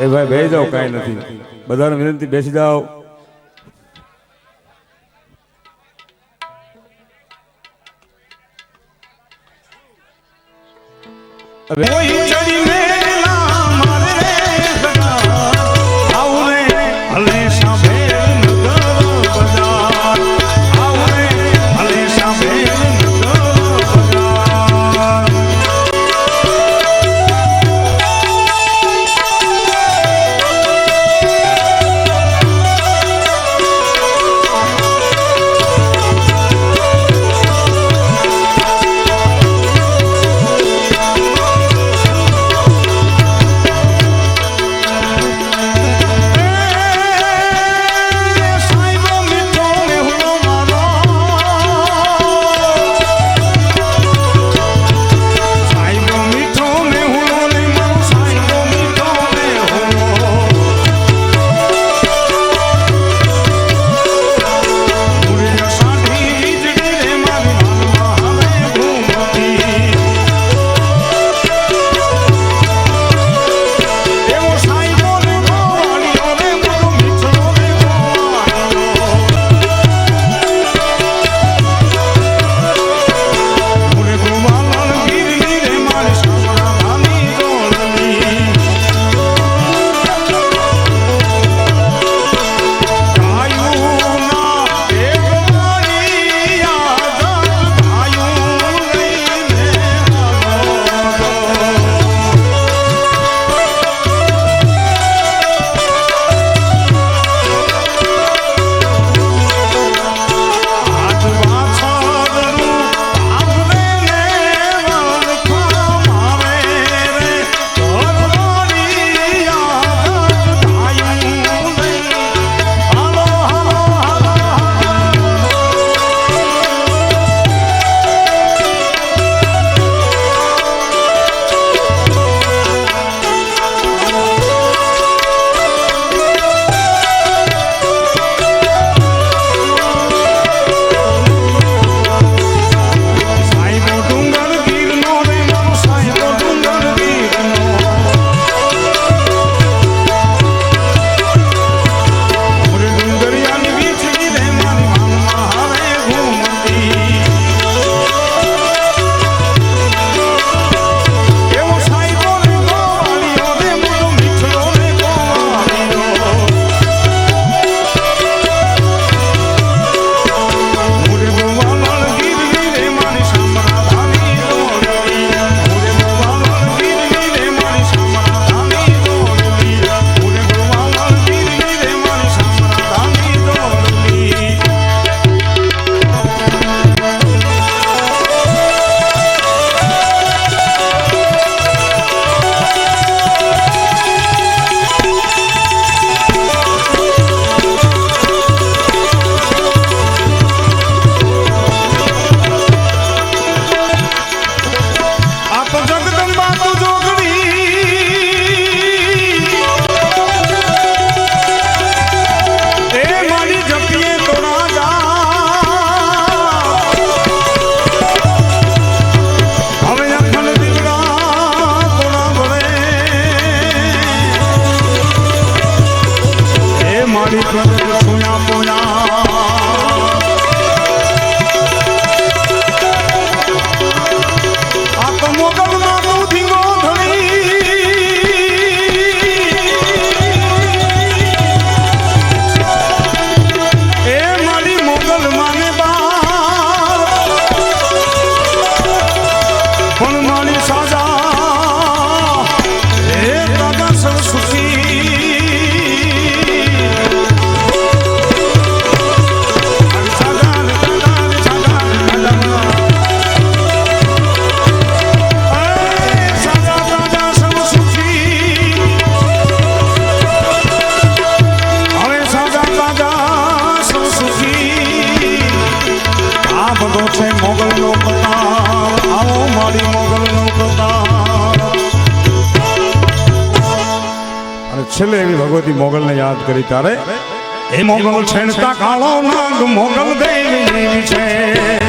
એ ભાઈ બે જાઓ કાંઈ નથી. બધાને વિનંતી બેસી જાઓ. હવે ભગવતી મોગલને યાદ કરી તારે? એ મોગલ છેણતા કાળો નાગ મોગલ દેવી છે.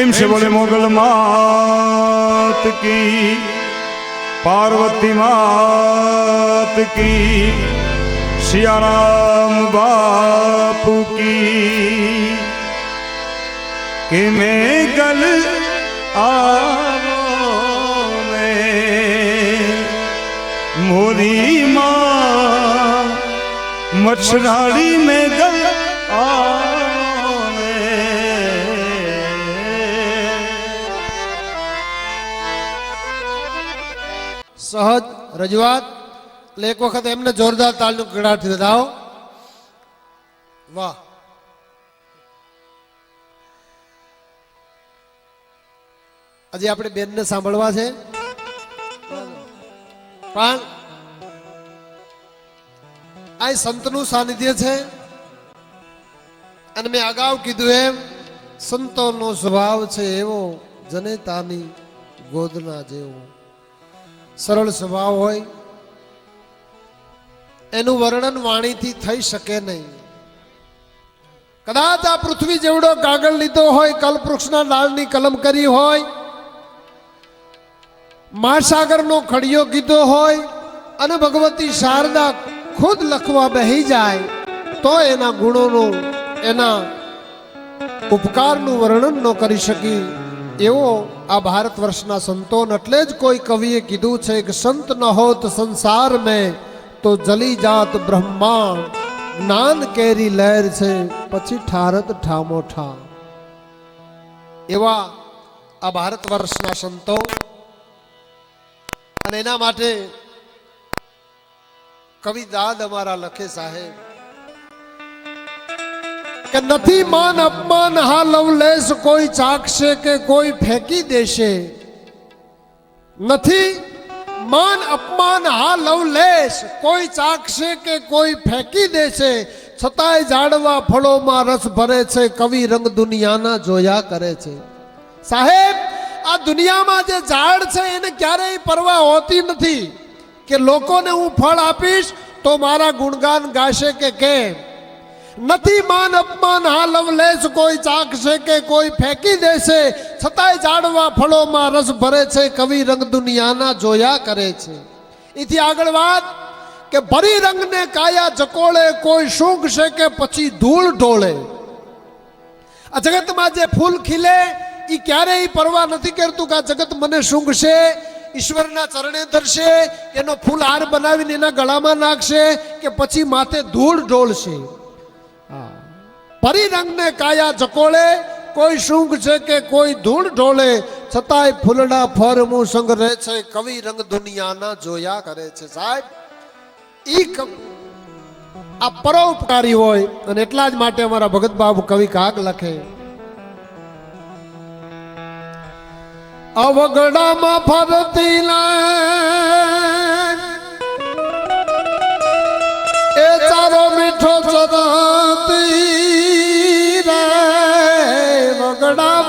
પ્રેમ છે બોલે મોગલ માત કી, પાર્વતી માત કી સિયારામ બાપુ કી. કે મેં ગલ આવો મેં, મોરી માં મચ્છરાડી મેં સહજ, રજૂઆત. એટલે એક વખત એમને જોરદાર તાલનું ગળાથી વધાવો વાહ. આજે આપણે બેનને સાંભળવા છે. પણ આ સંતનું સાનિધ્ય છે. અને મેં અગાઉ કીધું એમ, સંતોનો સ્વભાવ છે એવો જનેતાની ગોદના જેવો. સરળ સ્વભાવ હોય, એનું વર્ણન વાણીથી થઈ શકે નહીં. કદાચ આ પૃથ્વી જેવડો કાગળ લીધો હોય, કલ્પવૃક્ષના ડાળની કલમ કરી હોય, મહાસાગરનો ખડિયો કીધો હોય, અને ભગવતી શારદા ખુદ લખવા બેહી જાય, તો એના ગુણોનું, એના ઉપકારનું વર્ણન ન કરી શકી. એવો આ ભારત વર્ષના સંતોન એટલે જ કોઈ કવિએ કીધું છે કે સંત ન હોત સંસાર મેં તો જલી જાત બ્રહ્માંડ જ્ઞાન કેરી લહેર છે, પછી ઠારત ઠામો ઠા એવા આ ભારત વર્ષના સંતો. અને એના માટે કવિ દાદ અમારા લખે સાહેબ. કે નથી માન અપમાન, હા લવલેશ કોઈ ચાકશે કે કોઈ ફેંકી દેશે? નથી માન અપમાન, હા લવલેશ કોઈ ચાકશે કે કોઈ ફેંકી દેશે? છતાંય ઝાડવા ફળોમાં રસ ભરે છે, કવિ રંગ દુનિયાના જોયા કરે છે. સાહેબ, આ દુનિયામાં જે ઝાડ છે, એને ક્યારેય પરવા હોતી નથી. કે લોકોને હું ફળ આપીશ, તો મારા ગુણગાન ગાશે કે કેમ? નથી માન અપમાન હા લવલેસ કોઈ ચાખશે કે કોઈ ફેંકી દેશે છતાંય ઝાડવા ફળોમાં રસ ભરે છે, કવિ રંગ દુનિયાના જોયા કરે છે. એથી આગળ વાત કે ભરી રંગને કાયા જકોળે, કોઈ સૂંઘશે કે પછી ધૂળ ઢોળે? આ જગતમાં જે ફૂલ ખીલે એ ક્યારેય પરવા નથી કરતું કે આ જગત મને સૂંઘશે ઈશ્વરના ચરણે ધરશે, એનો ફૂલ હાર બનાવીને એના ગળામાં નાખશે કે પછી માથે ધૂળ ઢોળશે? પરિરંગને કાયા ચકોળે કોઈ શૃંગ છે કે કોઈ ધૂળ ઢોળે, છતાંય ફૂલડા ફરમું સંગ રહે છે, કવિ રંગ દુનિયાના જોયા કરે છે. સાહેબ, ઈ આ પરોપકારી હોય અને એટલા જ માટે અમારા ભગત બાબુ કવિ કાગ લખે. અવગડામાં ફરતી લાય ছড়া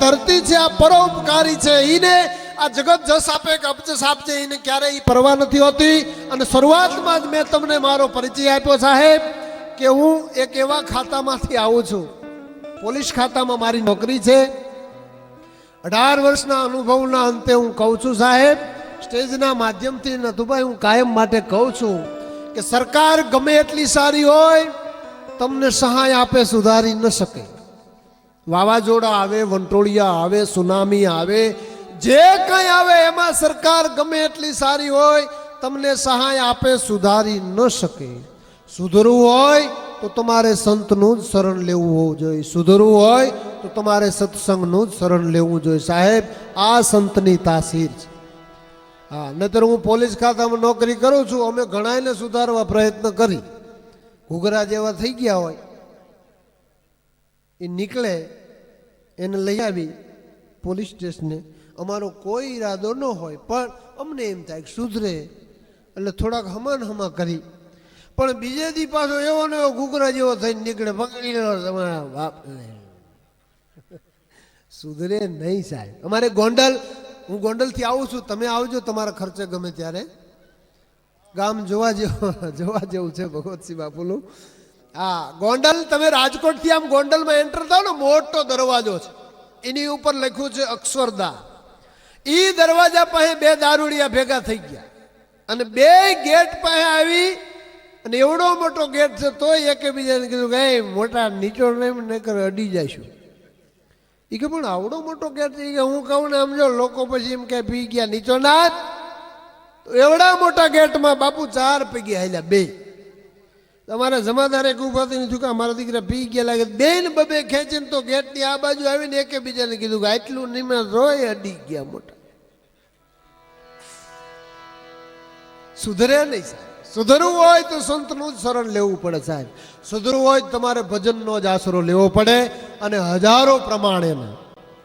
ધરતી છે, આ પરોપકારી છે. ઈને આ જગત જસ આપે કે અબજસ આપજે એને ક્યારેય પરવા નથી હોતી. અને શરૂઆતમાં જ મેં તમને મારો પરિચય આપ્યો, સાહેબ, કે હું એક એવા ખાતામાંથી આવું છું. પોલીસ ખાતામાં મારી નોકરી છે. અઢાર વર્ષના અનુભવના અંતે હું કહું છું, સાહેબ, સ્ટેજના માધ્યમથી નથુભાઈ, હું કાયમ માટે કહું છું કે સરકાર ગમે એટલી સારી હોય, તમને સહાય આપે, સુધારી ન શકે. વાવાઝોડા આવે, વંટોળિયા આવે, સુનામી આવે, જે કંઈ આવે એમાં સરકાર ગમે એટલી સારી હોય, તમને સહાય આપે, સુધારી ન શકે. સુધરવું હોય તો તમારે સંતનું જ શરણ લેવું હોવું જોઈએ. સુધરવું હોય તો તમારે સત્સંગનું જ શરણ લેવું જોઈએ. સાહેબ, આ સંતની તાસીર છે. હા, નહીતર હું પોલીસ ખાતામાં નોકરી કરું છું, અમે ઘણાને સુધારવા પ્રયત્ન કરી. ઘૂઘરા જેવા થઈ ગયા હોય. એ નીકળે, એને લઈ આવી પોલીસ સ્ટેશને. અમારો કોઈ ઈરાદો ન હોય, પણ અમને એમ થાય કે સુધરે. એટલે થોડાક હમાન હમા કરી. પણ બીજે દી પાછો એવો ને એવો ઘૂઘરા જેવો થઈને નીકળે પકડી લો તમારા બાપ સુધરે નહીં સાહેબ. અમારે ગોંડલ, હું ગોંડલથી આવું છું, તમે આવજો, તમારા ખર્ચે ગમે ત્યારે. ગામ જોવા જેવું જોવા જેવું છે ભગવતસિંહ બાપુનું. હા, ગોંડલ, તમે રાજકોટથી આમ ગોંડલમાં એન્ટર થાવ ને, મોટો દરવાજો છે. એની ઉપર લખ્યું છે અક્ષરદા એ દરવાજા પાસે બે દારૂડિયા ભેગા થઈ ગયા. અને બે ગેટ પાસે આવી, અને એવડો મોટો ગેટ છે, તોય એકબીજાને કીધું કે, "એ, મોટા નીચો નહીં કરે અડી જઈશું. એ કે, પણ આવડો મોટો ગેટ છે. કે, હું કહું ને, આમ જો, લોકો પછી એમ કે પી ગયા નીચો ના એવડા મોટા ગેટમાં બાપુ ચાર પૈકી હાલ્યા, બે. તમારા જમાદારે એક ઊભા થઈને થયું કે અમારા દીકરા પી ગયા લાગે. બેન બબે ખેંચીને તો ગેટની આ બાજુ આવીને એકે બીજાને કીધું કે આટલું નિમણ રોય અડી ગયા મોટા. સુધરે નહીં સાહેબ. સુધરવું હોય તો સંતનું જ શરણ લેવું પડે સાહેબ. સુધરવું હોય તો તમારે ભજનનો જ આશરો લેવો પડે અને હજારો પ્રમાણે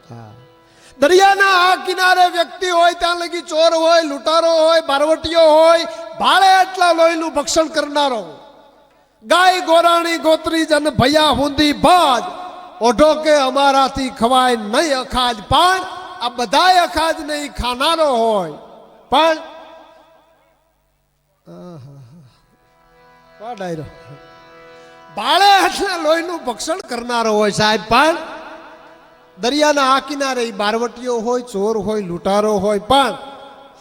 હા. દરિયાના આ કિનારે વ્યક્તિ હોય, ત્યાં લગી ચોર હોય, લૂંટારો હોય, બારવટીઓ હોય ભાડે એટલા લોહીનું ભક્ષણ કરનારો. ગાય ગોરાણી ગોત્રી જન ભૈયા હુંદી ભાજ. ઓઢો કે અમારાથી ખવાય નહીં અખાજ પણ આ બધાય અખાજ નહીં ખાનારો હોય. પણ બાળે એટલે લોહીનું ભક્ષણ કરનારો હોય સાહેબ, પણ દરિયાના આ કિનારે બારવટીઓ હોય, ચોર હોય, લૂંટારો હોય, પણ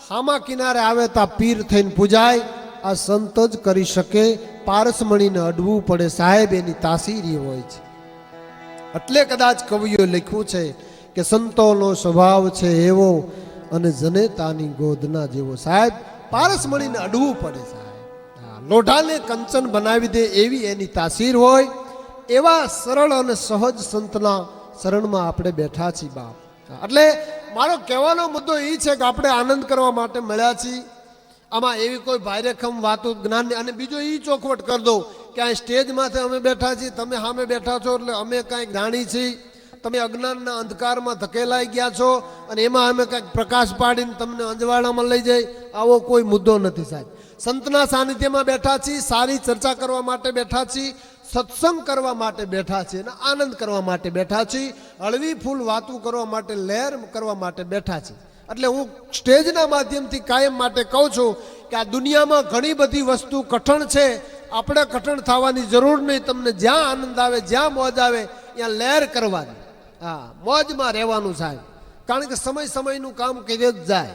હામા કિનારે આવે તા પીર થઈને પૂજાય. આ સંત જ કરી શકે પારસમણીને અડવું પડે, સાહેબ એની તાસીરી હોય છે. એટલે કદાચ કવિઓ લખ્યું છે કે સંતોનો સ્વભાવ છે એવો અને જનેતાની ગોદના જેવો. સાહેબ પારસમણીને અડવું પડે સાહેબ. લોઢાને કંચન બનાવી દે એવી એની તાસીર હોય, એવા સરળ અને સહજ સંતના શરણમાં આપણે બેઠા છીએ બાપ. એટલે મારો કહેવાનો મુદ્દો એ છે કે આપણે આનંદ કરવા માટે મળ્યા છીએ. આમાં એવી કોઈ ભાઈરેખમ વાતો જ્ઞાન અને બીજો એ ચોખવટ કરી દઉં કે આ સ્ટેજ માથે અમે બેઠા છીએ, તમે સામે બેઠા છો એટલે અમે કાંઈક જાણી છીએ. તમે અજ્ઞાનના અંધકારમાં ધકેલાઈ ગયા છો અને એમાં અમે કાંઈક પ્રકાશ પાડીને તમને અંજવાડામાં લઈ જાય આવો કોઈ મુદ્દો નથી સાહેબ. સંતના સાનિધ્યમાં બેઠા છીએ, સારી ચર્ચા કરવા માટે બેઠા છીએ, સત્સંગ કરવા માટે બેઠા છીએ અને આનંદ કરવા માટે બેઠા છીએ, હળવી ફૂલ વાતું કરવા માટે લહેર કરવા માટે બેઠા છીએ. એટલે હું સ્ટેજના માધ્યમથી કાયમ માટે કહું છું કે આ દુનિયામાં ઘણી બધી વસ્તુ કઠણ છે. આપણે કઠણ થવાની જરૂર નહીં. તમને જ્યાં આનંદ આવે, જ્યાં મોજ આવે, ત્યાં લહેર કરવાની. હા, મોજમાં રહેવાનું સાહેબ. કારણ કે સમય સમયનું કામ કરી જ જાય.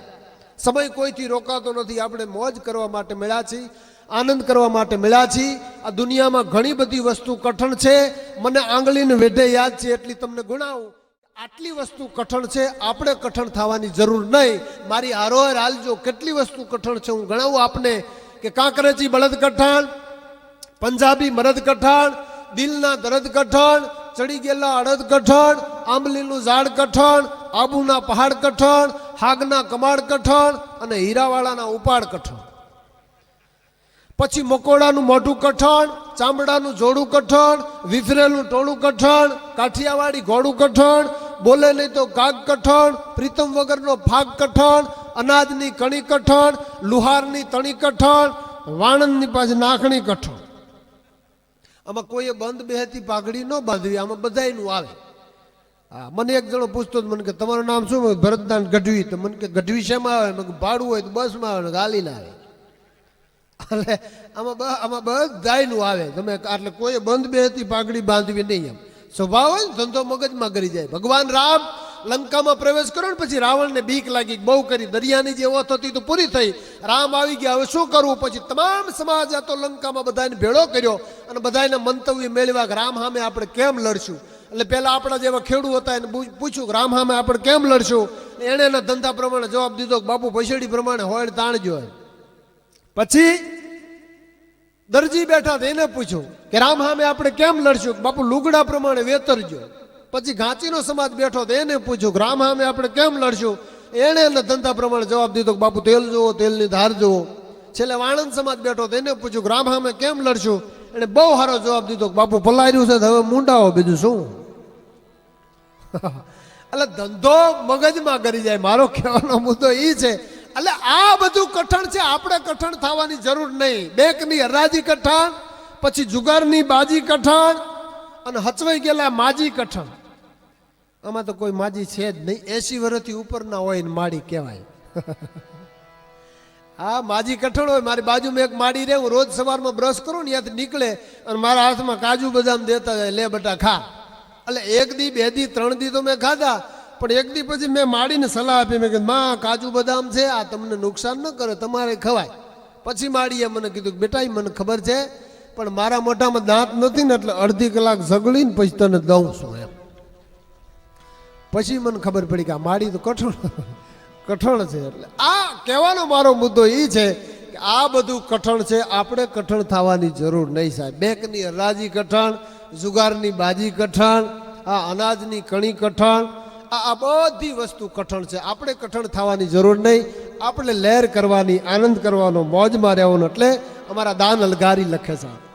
સમય કોઈથી રોકાતો નથી. આપણે મોજ કરવા માટે મળ્યા છીએ, આનંદ કરવા માટે મળ્યા છીએ. આ દુનિયામાં ઘણી બધી વસ્તુ કઠણ છે. મને આંગળીને વેઢે યાદ છે, એટલી તમને ગુણાવું. આટલી વસ્તુ કઠણ છે, આપણે કઠણ થવાની જરૂર નહીં. મારી હારોહાર હાલજો કેટલી વસ્તુ કઠણ છે, હું ગણાવું આપને કે કાંકરેજી બળદ કઠણ પંજાબી મરદ કઠણ દિલના દરદ કઠણ ચડી ગયેલા અડદ કઠણ આંબલીનું ઝાડ કઠણ આબુના પહાડ કઠણ હાગના કમાડ કઠણ અને હીરાવાળાના ઉપાડ કઠણ પછી મકોડાનું મોઢું કઠણ ચામડાનું જોડું કઠણ વિફરેલું ટોળું કઠણ કાઠિયાવાડી ઘોડું કઠણ બોલે નહીં તો કાગ કઠણ, પ્રીતમ વગરનો ભાગ કઠણ, અનાજની કણી કઠણ, લુહારની તણી કઠણ વાણંદની પાછી નાખણી કઠણ. આમાં કોઈએ બંધ બેહતી પાઘડી ન બાંધવી, આમાં બધાયનું આવે. હા, મને એક જણો પૂછતો મને કે તમારું નામ શું? ભરતદાન ગઢવી. તો મને કે ગઢવી શેમાં આવે? મને ભાડું હોય તો બસમાં આવે ને ગાલીને આવે. એટલે આમાં આમાં બધાયનું આવે. તમે એટલે કોઈ બંધ બેહતી પાઘડી બાંધવી નહીં એમ. સ્વભાવ હોય ધંધો મગજમાં કરી જાય. ભગવાન રામ લંકામાં પ્રવેશ કર્યો ને પછી રાવણને બીક લાગી બહુ કરી, દરિયાની જે ઓથ હતી તો પૂરી થઈ. રામ આવી ગયા, હવે શું કરવું? પછી તમામ સમાજ આ તો લંકામાં બધાને ભેળો કર્યો અને બધાને મંતવ્ય મેળવ્યા કે રામ સામે આપણે કેમ લડશું? એટલે પહેલાં આપણા જેવા ખેડૂત હતા એને પૂછ્યું રામ સામે આપણે કેમ લડશું? એણે એના ધંધા પ્રમાણે જવાબ દીધો કે બાપુ, પૈસડી પ્રમાણે હોય તાણજો એમ. પછી દરજી બેઠા એને પૂછ્યું કે રામ સામે આપણે કેમ લડશું? બાપુ લુગડા પ્રમાણે વેતરજો. પછી ઘાંચીનો સમાજ બેઠો તો એને પૂછ્યું કે રામ સામે આપણે કેમ લડશું? એણે એના ધંધા પ્રમાણે જવાબ દીધો કે બાપુ તેલ જુઓ, તેલની ધાર જુઓ. છેલ્લે વાણંદ સમાજ બેઠો તો એને પૂછ્યું કે રામ સામે કેમ લડશું? એને બહુ સારો જવાબ દીધો કે બાપુ પલાર્યું છે હવે મુંડાઓ બીજું શું? એટલે ધંધો મગજમાં કરી જાય, મારો કહેવાનો મુદ્દો એ છે એટલે આ બધું કઠણ છે, આપણે કઠણ થવાની જરૂર નહીં. બેકની હરાજી કઠણ, પછી જુગારની બાજી કઠણ, અને હચવાઈ ગયેલા માજી કઠણ. આમાં તો કોઈ માજી છે જ નહીં. એસી વર્ષથી ઉપરના હોય ને માડી કહેવાય. હા, માજી કઠણ હોય, મારી બાજુમાં એક માડી રહે, હું રોજ સવારમાં બ્રશ કરું ને ત્યાંથી નીકળે, અને મારા હાથમાં કાજુ બદામ દેતા જાય, લે બટા ખા. એટલે એક દી, બે દી, ત્રણ દી તો મેં ખાધા પણ એક દી પછી મેં માડીને સલાહ આપી, મેં કીધું, માં, કાજુ બદામ છે, આ તમને નુકસાન ન કરે, તમારે ખવાય. પછી માડીએ મને કીધું કે બેટા મને ખબર છે, પણ મારા મોઢામાં દાંત નથી ને એટલે અડધી કલાક ઝગડીને પછી તને દઉં છું એમ. પછી મને ખબર પડી કે આ માડી તો કઠણ કઠણ છે એટલે. આ કહેવાનો મારો મુદ્દો એ છે કે આ બધું કઠણ છે, આપણે કઠણ થવાની જરૂર નહીં સાહેબ. બેંકની હરાજી કઠણ, જુગારની બાજી કઠણ, આ અનાજની કણી કઠણ આ બધી વસ્તુ કઠણ છે. આપણે કઠણ થવાની જરૂર નહીં. આપણે લહેર કરવાની, આનંદ કરવાનો મોજમાં રહેવાનો એટલે અમારા દાન અલગારી લખે છે.